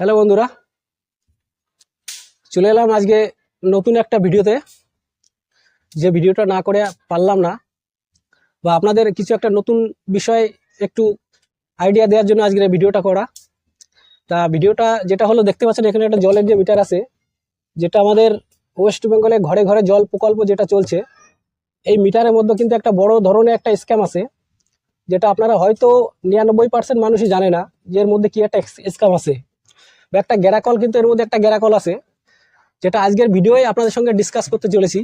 Hello বন্ধুরা, চলে এলাম আজকে নতুন একটা ভিডিওতে। যে ভিডিওটা না করে পারলাম না, বা আপনাদের কিছু একটা নতুন বিষয় একটু আইডিয়া দেওয়ার জন্য আজকের ভিডিওটা করা। তা ভিডিওটা যেটা হলো, দেখতে পাচ্ছেন এখানে একটা জলের যে মিটার আছে, যেটা আমাদের ওয়েস্ট বেঙ্গলে ঘরে ঘরে জল প্রকল্প যেটা চলছে, এই মিটারের মধ্যে কিন্তু একটা বড় ধরনের একটা স্ক্যাম আছে, যেটা আপনারা হয়তো নিরানব্বই পার্সেন্ট মানুষই জানে না যে এর মধ্যে কি একটা স্ক্যাম আছে। বা একটা গ্যারাকল কিন্তু এর মধ্যে একটা গ্যারাকল আছে, যেটা আজকের ভিডিওয়ে আপনাদের সঙ্গে ডিসকাস করতে চলেছি।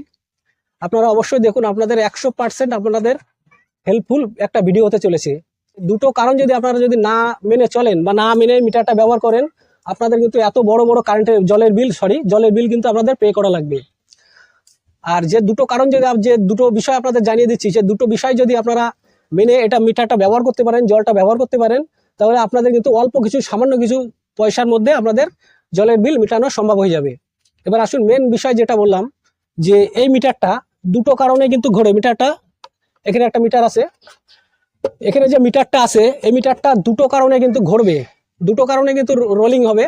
আপনারা অবশ্যই দেখুন, আপনাদের একশো পার্সেন্ট আপনাদের হেল্পফুল একটা ভিডিও হতে চলেছে। দুটো কারণ যদি আপনারা যদি না মেনে চলেন বা না মেনে মিটারটা ব্যবহার করেন, আপনাদের কিন্তু এত বড় বড় কারেন্টের জলের বিল সরি জলের বিল কিন্তু আপনাদের পে করা লাগবে। আর যে দুটো কারণ যদি যে দুটো বিষয় আপনাদের জানিয়ে দিচ্ছি, যে দুটো বিষয় যদি আপনারা মেনে এটা মিটারটা ব্যবহার করতে পারেন, জলটা ব্যবহার করতে পারেন, তাহলে আপনাদের কিন্তু অল্প কিছু, সামান্য কিছু পয়সার মধ্যে আপনাদের জলের বিল মেটানো সম্ভব হয়ে যাবে। এবার আসুন মেন বিষয় যেটা বললাম, যে এই মিটারটা দুটো কারণে কিন্তু ঘোরে। মিটারটা, এখানে একটা মিটার আছে। এখানে যে মিটারটা আছে, এই মিটারটা দুটো কারণে কিন্তু ঘুরবে। দুটো কারণে কিন্তু রোলিং হবে।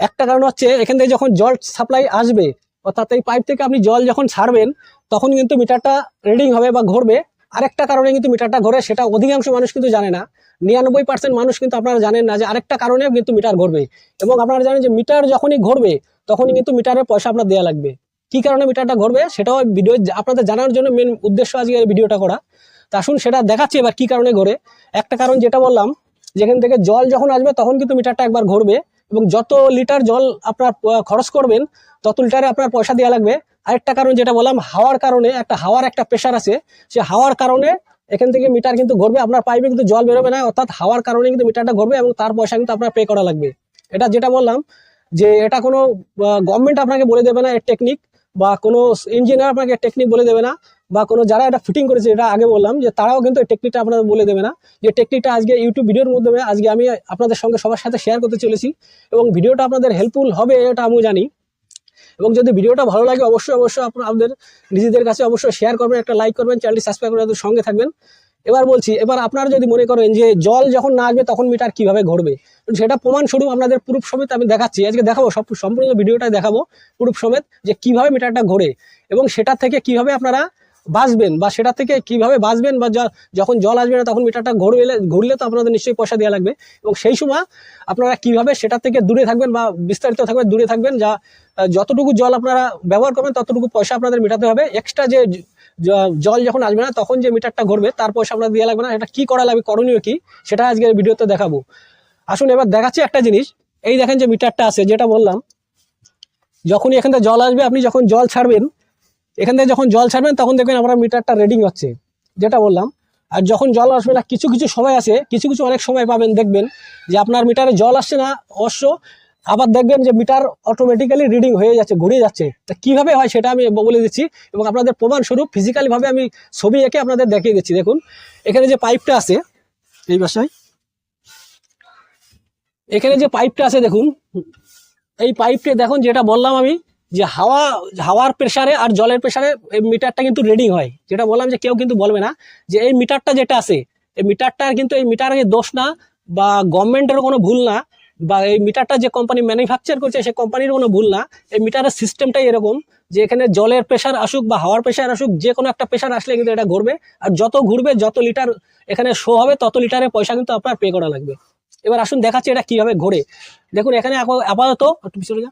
একটা কারণ হচ্ছে, এখান থেকে যখন জল সাপ্লাই আসবে, অর্থাৎ এই পাইপ থেকে আপনি জল যখন ছাড়বেন, তখন কিন্তু মিটারটা রিডিং হবে বা ঘুরবে। আরেকটা কারণে কিন্তু মিটারটা ঘোরে, সেটা অধিকাংশ মানুষ কিন্তু জানে না। নিরানব্বই পার্সেন্ট মানুষ কিন্তু আপনারা জানেন না যে আরেকটা কারণেও কিন্তু মিটার ঘুরবে। এবং আপনারা জানেন যে মিটার যখনই ঘুরবে, তখনই কিন্তু মিটারের পয়সা আপনার দেওয়া লাগবে। কি কারণে মিটারটা ঘুরবে, সেটাও ভিডিও আপনাদের জানার জন্য মেন উদ্দেশ্য আজকে ভিডিওটা করা। তা আসুন সেটা দেখাচ্ছি এবার কি কারণে ঘোরে। একটা কারণ যেটা বললাম, যেখান থেকে জল যখন আসবে, তখন কিন্তু মিটারটা একবার ঘুরবে। এবং যত লিটার জল আপনার খরচ করবেন, তত লিটারে আপনার পয়সা দেওয়া লাগবে। আরেকটা কারণ যেটা বললাম, হাওয়ার কারণে একটা, হাওয়ার একটা প্রেশার আছে। সে হাওয়ার কারণে এখান থেকে মিটার কিন্তু ঘুরবে আপনার পাইপে কিন্তু জল বেরোবে না, অর্থাৎ হাওয়ার কারণে কিন্তু মিটারটা ঘুরবে এবং তার পয়সা কিন্তু আপনার পে করা লাগবে। এটা যেটা বললাম, যে এটা কোনো গভর্নমেন্ট আপনাকে বলে দেবে না, এর টেকনিক বা কোনো ইঞ্জিনিয়ার আপনাকে টেকনিক বলে দেবে না, বা কোনো যারা এটা ফিটিং করেছে, এটা আগে বললাম, যে তারাও কিন্তু এই টেকনিকটা আপনাদের বলে দেবে না। যে টেকনিকটা আজকে ইউটিউব ভিডিওর মাধ্যমে আজকে আমি আপনাদের সঙ্গে সবার সাথে শেয়ার করতে চলেছি, এবং ভিডিওটা আপনাদের হেল্পফুল হবে এটা আমি জানি। এবং যদি ভিডিওটা ভালো লাগে, অবশ্যই অবশ্যই আপনাদের নিজেদের কাছে অবশ্যই শেয়ার করবেন, একটা লাইক করবেন চ্যানেলটি সাবস্ক্রাইব করে সঙ্গে থাকবেন। এবার বলছি, এবার আপনারা যদি মনে করেন যে জল যখন না আসবে তখন মিটার কীভাবে ঘুরবে সেটা প্রমাণ প্রমাণস্বরূপ আপনাদের প্রুফ সমেত আমি দেখাচ্ছি। আজকে দেখাবো, সব সম্পূর্ণ ভিডিওটা দেখাবো প্রুফ সমেত যে কীভাবে মিটারটা ঘোরে এবং সেটা থেকে কীভাবে আপনারা বাঁচবেন বা সেটা থেকে কীভাবে বাঁচবেন বা যখন জল আসবে না তখন মিটারটা ঘুরলে ঘুরলে তো আপনাদের নিশ্চয়ই পয়সা দেওয়া লাগবে। এবং সেই সময় আপনারা কীভাবে সেটা থেকে দূরে থাকবেন বা বিস্তারিত থাকবেন, দূরে থাকবেন যা যতটুকু জল আপনারা ব্যবহার করবেন ততটুকু পয়সা আপনাদের মেটাতে হবে। এক্সট্রা যে জল যখন আসবে না, তখন যে মিটারটা ঘুরবে, তার পয়সা আপনার দেওয়া লাগবে না। এটা কী করা লাগবে, করণীয় কী, সেটা আজকের ভিডিওতে দেখাবো। আসুন এবার দেখাচ্ছি একটা জিনিস। এই দেখেন যে মিটারটা আছে, যেটা বললাম, যখনই এখান থেকে জল আসবে, আপনি যখন জল ছাড়বেন, এখান থেকে যখন জল ছাড়বেন, তখন দেখবেন আপনার মিটারটা রেডিং হচ্ছে। যেটা বললাম, আর যখন জল আসবে না, কিছু কিছু সময় আছে, কিছু কিছু অনেক সময় পাবেন, দেখবেন যে আপনার মিটারে জল আসছে না, অবশ্য আবার দেখবেন যে মিটার অটোমেটিক্যালি রিডিং হয়ে যাচ্ছে, ঘুরে যাচ্ছে। তা কীভাবে হয় সেটা আমি বলে দিচ্ছি এবং আপনাদের প্রমাণস্বরূপ ফিজিক্যালিভাবে আমি ছবি এঁকে আপনাদের দেখিয়ে দিচ্ছি। দেখুন, এখানে যে পাইপটা আছে, এই বাসায়, এখানে যে পাইপটা আছে, দেখুন, এই পাইপটা দেখুন, যেটা বললাম আমি, যে হাওয়া, হাওয়ার প্রেসারে আর জলের প্রেশারে এই মিটারটা কিন্তু রিডিং হয়। যেটা বললাম যে কেউ কিন্তু বলবে না যে এই মিটারটা যেটা আছে, এই মিটারটা কিন্তু এই মিটারের দোষ না বা গভর্নমেন্টেরও কোনো ভুল না। বা এই মিটারটা যে কোম্পানি ম্যানুফ্যাকচার করছে সেই কোম্পানির কোনো ভুল না। এই মিটারের সিস্টেমটাই এরকম যে এখানে জলের প্রেশার আসুক বা হাওয়ার প্রেশার আসুক, যে কোনো একটা প্রেশার আসলে কিন্তু এটা ঘুরবে। আর যত ঘুরবে, যত লিটার এখানে শো হবে, তত লিটারের পয়সা কিন্তু আপনার পে করা লাগবে। এবার আসুন দেখাচ্ছি এটা কীভাবে ঘোরে। দেখুন, এখানে আপাতত- আপাতত, একটু পিছনে যা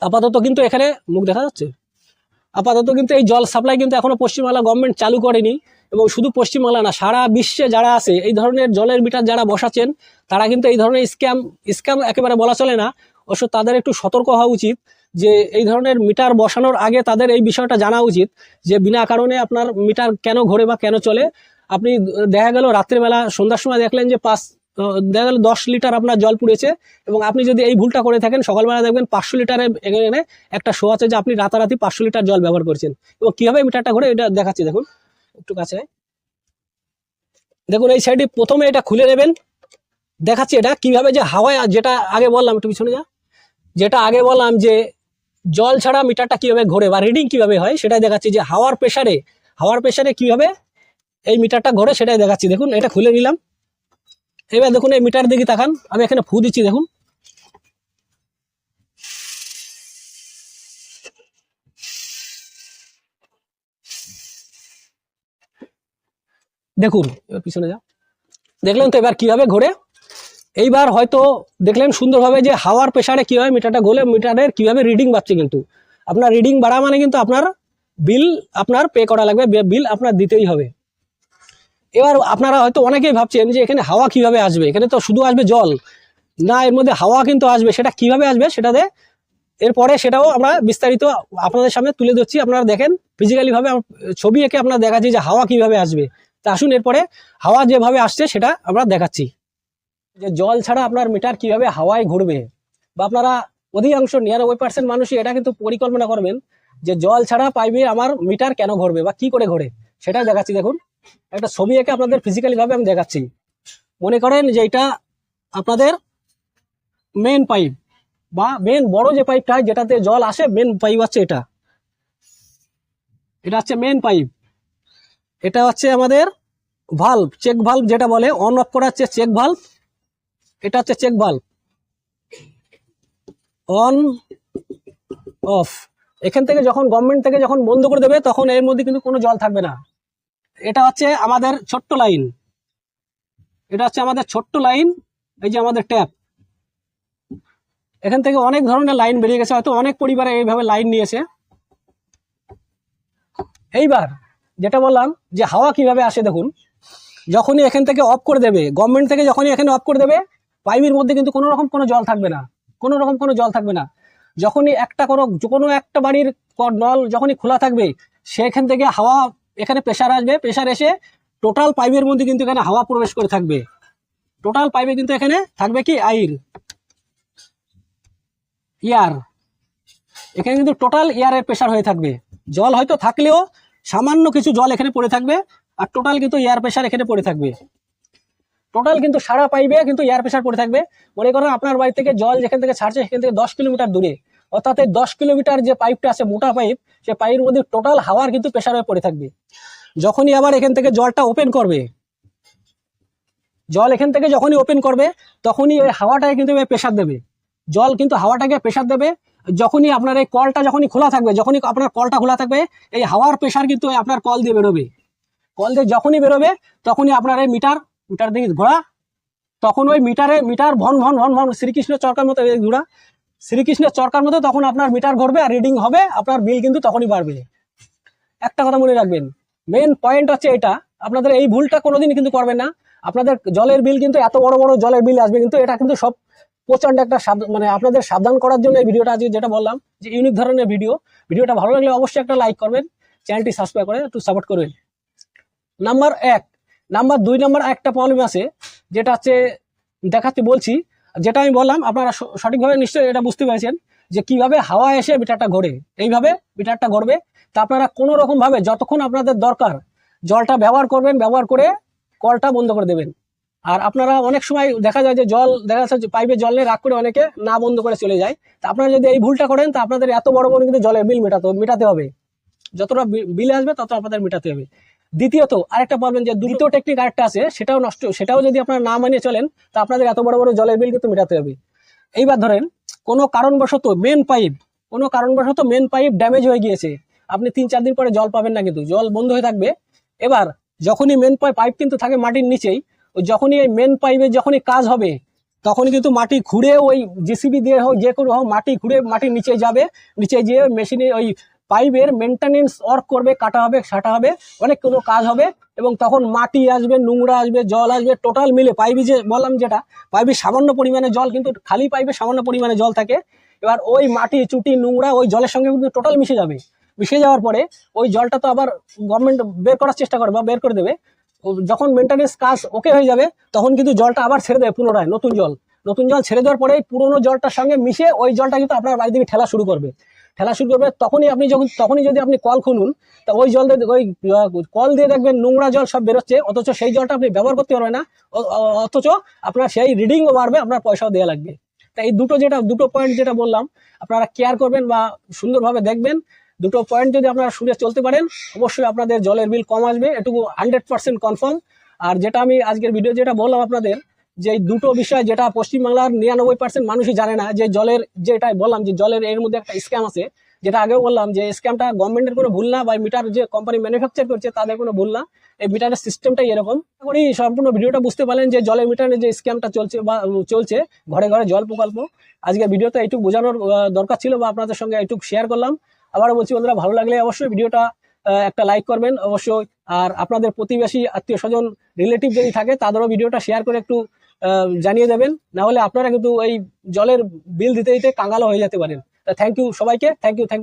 আপাতত কিন্তু এখানে মুখ দেখা যাচ্ছে? আপাতত কিন্তু এই জল সাপ্লাই কিন্তু এখনও পশ্চিমবাংলা গভর্নমেন্ট চালু করেনি। এবং শুধু পশ্চিমবাংলা না, সারা বিশ্বে যারা আছে, এই ধরনের জলের মিটার যারা বসাচ্ছেন, তারা কিন্তু এই ধরনের স্ক্যাম স্ক্যাম একেবারে বলা চলে না। অবশ্য তাদের একটু সতর্ক হওয়া উচিত যে, এই ধরনের মিটার বসানোর আগে তাদের এই বিষয়টা জানা উচিত যে, বিনা কারণে আপনার মিটার কেন ঘোরে বা কেন চলে। আপনি দেখা গেল রাত্রেবেলা, সন্ধ্যার সময় দেখলেন যে, পাঁচ দেখা গেল দশ লিটার আপনার জল পুড়েছে এবং আপনি যদি এই ভুলটা করে থাকেন, সকালবেলা দেখবেন পাঁচশো লিটারে এখানে একটা শো আছে যে, আপনি রাতারাতি পাঁচশো লিটার জল ব্যবহার করছেন। এবং কীভাবে মিটারটা ঘুরে, এটা দেখাচ্ছি, দেখুন। একটু কাছে। দেখুন, এই সাইডে প্রথমে এটা খুলে নেবেন। দেখাচ্ছি এটা কীভাবে যে হাওয়ায় যেটা আগে বললাম, একটু পিছনে যা। যেটা আগে বললাম যে জল ছাড়া মিটারটা কীভাবে ঘোরে বা রিডিং কীভাবে হয়, সেটাই দেখাচ্ছি যে হাওয়ার প্রেশারে হাওয়ার প্রেশারে কীভাবে এই মিটারটা ঘোরে, সেটাই দেখাচ্ছি। দেখুন, এটা খুলে নিলাম। এবার দেখুন, এই মিটার দিকে তাকান। আমি এখানে ফু দিচ্ছি, দেখুন। দেখুন, এবার পিছনে যা দেখলেন তো এবার কীভাবে ঘোরে? এইবার হয়তো দেখলেন সুন্দরভাবে যে হাওয়ার প্রেশারে কীভাবে মিটারটা গোলে মিটারের কীভাবে রিডিং বাড়ছে কিন্তু। আপনার রিডিং বাড়া মানে কিন্তু আপনার বিল আপনার পে করা লাগবে বিল আপনার দিতেই হবে। এবার আপনারা হয়তো অনেকেই ভাবছেন যে এখানে হাওয়া কীভাবে আসবে? এখানে তো শুধু আসবে জল। না, এর মধ্যে হাওয়া কিন্তু আসবে। সেটা কীভাবে আসবে সেটাতে এরপরে সেটাও আমরা বিস্তারিত আপনাদের সামনে তুলে ধরছি। আপনারা দেখেন ফিজিক্যালিভাবে ছবি এঁকে আপনারা দেখাচ্ছি যে হাওয়া কীভাবে আসবে। তা আসুন এরপরে হাওয়া যেভাবে আসছে সেটা আমরা দেখাচ্ছি। যে জল ছাড়া আপনার মিটার কীভাবে হাওয়ায় ঘুরবে বা আপনারা অধিকাংশ নিরানব্বই পার্সেন্ট মানুষই এটা কিন্তু পরিকল্পনা করবেন যে জল ছাড়া পাইবে আমার মিটার কেন ঘুরবে বা কি করে ঘোরে, সেটা দেখাচ্ছি দেখুন। একটা ছবি এঁকে আপনাদের ফিজিক্যালি ভাবে আমি দেখাচ্ছি। মনে করেন যে এটা আপনাদের মেন পাইপ বা মেন বড় যে পাইপটা যেটাতে জল আসে মেন পাইপ হচ্ছে এটা। এটা হচ্ছে মেন পাইপ এটা হচ্ছে আমাদের ভাল্ব চেক ভাল্ব যেটা বলে অন অফ করা হচ্ছে চেক ভাল্ব এটা হচ্ছে চেক ভাল্ব অন অফ এখান থেকে যখন গভর্নমেন্ট থেকে যখন বন্ধ করে দেবে, তখন এর মধ্যে কিন্তু কোনো জল থাকবে না। এটা হচ্ছে আমাদের ছোট্ট লাইন এটা হচ্ছে আমাদের ছোট্ট লাইন এই যে আমাদের ট্যাপ এখান থেকে অনেক ধরনের লাইন বেরিয়ে গেছে, হয়তো অনেক পরিবারে এইভাবে লাইন নিয়েছে। এইবার যেটা বললাম যে হাওয়া কীভাবে আসে দেখুন, যখনই এখান থেকে অফ করে দেবে গভর্নমেন্ট থেকে যখনই এখানে অফ করে দেবে, পাইপের মধ্যে কিন্তু কোনো রকম কোনো জল থাকবে না, কোনো রকম কোনো জল থাকবে না। যখনই একটা কোনো কোনো একটা বাড়ির নল যখনই খোলা থাকবে, সেখান থেকে হাওয়া এখানে প্রেশার আসবে প্রেশার এসে টোটাল পাইপের মধ্যে কিন্তু এখানে হাওয়া প্রবেশ করে থাকবে। টোটাল পাইপে কিন্তু এখানে থাকবে কি? আইর ইয়ার এখানে কিন্তু টোটাল এয়ারের প্রেশার হয়ে থাকবে। জল হয়তো থাকলেও সামান্য কিছু জল এখানে পড়ে থাকবে আর টোটাল কিন্তু এয়ার প্রেশার এখানে পড়ে থাকবে। টোটাল কিন্তু সারা পাইবে কিন্তু এয়ার প্রেশার পড়ে থাকবে। মনে করেন আপনার বাড়ি থেকে জল যেখান থেকে ছাড়ছে সেখান থেকে দশ কিলোমিটার দূরে। অর্থাৎ এই দশ কিলোমিটার যে পাইপটা আছে, মোটা পাইপ, সে পাইপের মধ্যে টোটাল হাওয়ার কিন্তু প্রেশার হয়ে পড়ে থাকবে। যখনই আবার এখান থেকে জলটা ওপেন করবে, জল এখান থেকে যখনই ওপেন করবে, তখনই ওই হাওয়াটাকে কিন্তু প্রেশার দেবে। জল কিন্তু হাওয়াটাকে প্রেশার দেবে যখনই আপনার এই কলটা যখনই খোলা থাকবে, যখনই আপনার কলটা খোলা থাকবে, এই হাওয়ার প্রেশার কিন্তু আপনার কল দিয়ে বেরোবে। কল দিয়ে যখনই বেরোবে, তখনই আপনার এই মিটার মিটার দিকে ঘোরা তখন ওই মিটারে, মিটার ভন ভন ভন ভন শ্রীকৃষ্ণের চরকার মতো ঘোরা শ্রীকৃষ্ণের চরকার মতো তখন আপনার মিটার ঘুরবে আর রিডিং হবে, আপনার বিল কিন্তু তখনই বাড়বে। একটা কথা মনে রাখবেন মেন পয়েন্ট হচ্ছে এটা, আপনাদের এই ভুলটা কোনোদিন কিন্তু করবেন না। আপনাদের জলের বিল কিন্তু এত বড় বড় জলের বিল আসবে কিন্তু এটা কিন্তু সব প্রচণ্ড একটা মানে আপনাদের সাবধান করার জন্য এই ভিডিওটা আজকে যেটা বললাম, যে ইউনিক ধরনের ভিডিও ভিডিওটা ভালো লাগলে অবশ্যই একটা লাইক করবেন চ্যানেলটি সাবস্ক্রাইব করে একটু সাপোর্ট করবেন। নাম্বার এক নাম্বার দুই নাম্বার একটা প্রবলেম আছে, যেটা হচ্ছে দেখাতে বলছি, যেটা আমি বললাম, আপনারা সঠিকভাবে নিশ্চয়ই এটা বুঝতে পেরেছেন, যে কীভাবে হাওয়া এসে মিটারটা ঘোরে এইভাবে মিটারটা ঘুরবে তা আপনারা কোনো রকম ভাবে যতক্ষণ আপনাদের দরকার, জলটা ব্যবহার করবেন, ব্যবহার করে কলটা বন্ধ করে দেবেন। আর আপনারা অনেক সময় দেখা যায় যে জল, দেখা যাচ্ছে পাইপে জল নিয়ে রাগ করে অনেকে না বন্ধ করে চলে যায়। তা আপনারা যদি এই ভুলটা করেন, তা আপনাদের এত বড় বড় কিন্তু জলের বিল মেটাতে মেটাতে হবে। যতটা বিল আসবে, তত আপনাদের মেটাতে হবে। দ্বিতীয়ত, আরেকটা বলবেন যে দ্বিতীয় টেকনিক আরেকটা আছে, সেটাও নষ্ট, সেটাও যদি আপনারা না মানিয়ে চলেন, তা আপনাদের এত বড় বড় জলের বিল কিন্তু মেটাতে হবে। এইবার ধরেন, কোনো কারণবশত মেন পাইপ কোনো কারণবশত মেন পাইপ ড্যামেজ হয়ে গিয়েছে। আপনি তিন চার দিন পরে জল পাবেন না কিন্তু, জল বন্ধ হয়ে থাকবে। এবার, যখনই মেন পাইপ পাইপ কিন্তু থাকে মাটির নিচেই ওই যখনই এই মেন পাইপে যখনই কাজ হবে, তখনই কিন্তু মাটি ঘুরে ওই জেসিবি দিয়ে হোক, যে কোনো হোক, মাটি ঘুরে মাটির নিচে যাবে। নিচে গিয়ে মেশিনে ওই পাইপের মেনটেনেন্স ওয়ার্ক করবে, কাটা হবে, সাটা হবে, অনেক কোনো কাজ হবে এবং তখন মাটি আসবে, নোংরা আসবে, জল আসবে টোটাল মিলে পাইপে যে বললাম যেটা পাইপে সামান্য পরিমাণে জল কিন্তু খালি পাইপে সামান্য পরিমাণে জল থাকে। এবার ওই মাটি, চুটি, নোংরা, ওই জলের সঙ্গে কিন্তু টোটাল মিশে যাবে। মিশে যাওয়ার পরে ওই জলটা তো আবার গভর্নমেন্ট বের করার চেষ্টা করবে বা বের করে দেবে। ও যখন মেনটেনেন্স কাজ ওকে হয়ে যাবে, তখন কিন্তু জলটা আবার ছেড়ে দেবে পুনরায়, নতুন জল। নতুন জল ছেড়ে দেওয়ার পরে পুরনো জলটার সঙ্গে মিশে ওই জলটা কিন্তু আপনার বাড়ি থেকে ঠেলা শুরু করবে। ঠেলা শুরু করবে, তখনই আপনি যখন, তখনই যদি আপনি কল খুলুন, তা ওই জল দিয়ে, ওই কল দিয়ে দেখবেন নোংরা জল সব বেরোচ্ছে, অথচ সেই জলটা আপনি ব্যবহার করতে পারবেন না অথচ আপনার সেই রিডিংও বাড়বে, আপনার পয়সাও দেওয়া লাগবে। তাই এই দুটো যেটা, দুটো পয়েন্ট যেটা বললাম, আপনারা কেয়ার করবেন বা সুন্দরভাবে দেখবেন দুটো পয়েন্ট যদি আপনারা শুনে চলতে পারেন, অবশ্যই আপনাদের জলের বিল কম আসবে, এটুকু হান্ড্রেড পার্সেন্ট কনফার্ম আর যেটা আমি আজকের ভিডিও যেটা বললাম আপনাদের, যে দুটো বিষয় যেটা পশ্চিমবাংলার নিরানব্বই পার্সেন্ট মানুষই জানে না, যে জলের, যেটাই বললাম, যে জলের এর মধ্যে একটা স্ক্যাম আছে, যেটা আগেও বললাম, যে স্ক্যামটা গভর্নমেন্টের কোনো ভুল না, বা মিটার যে কোম্পানি ম্যানুফ্যাকচার করছে, তাদের কোনো ভুল না। এই মিটারের সিস্টেমটাই এরকম। এখন এই সম্পূর্ণ ভিডিওটা বুঝতে পারলেন যে জলের মিটারের যে স্ক্যামটা চলছে বা চলছে, ঘরে ঘরে জল প্রকল্প। আজকে ভিডিওতে এইটুকু বোঝানোর দরকার ছিল বা আপনাদের সঙ্গে এইটুকু শেয়ার করলাম। আবারও বলছি বন্ধুরা, ভালো লাগলে অবশ্যই ভিডিওটা একটা লাইক করবেন অবশ্যই। আর আপনাদের প্রতিবেশী আত্মীয় স্বজন রিলেটিভ যদি থাকে, তাদেরও ভিডিওটা শেয়ার করে একটু জানিয়ে দেবেন। নাহলে আপনারা কিন্তু এই জলের বিল দিতে দিতে কাঙ্গালো হয়ে যেতে পারেন। থ্যাংক ইউ সবাইকে থ্যাংক ইউ থ্যাংক ইউ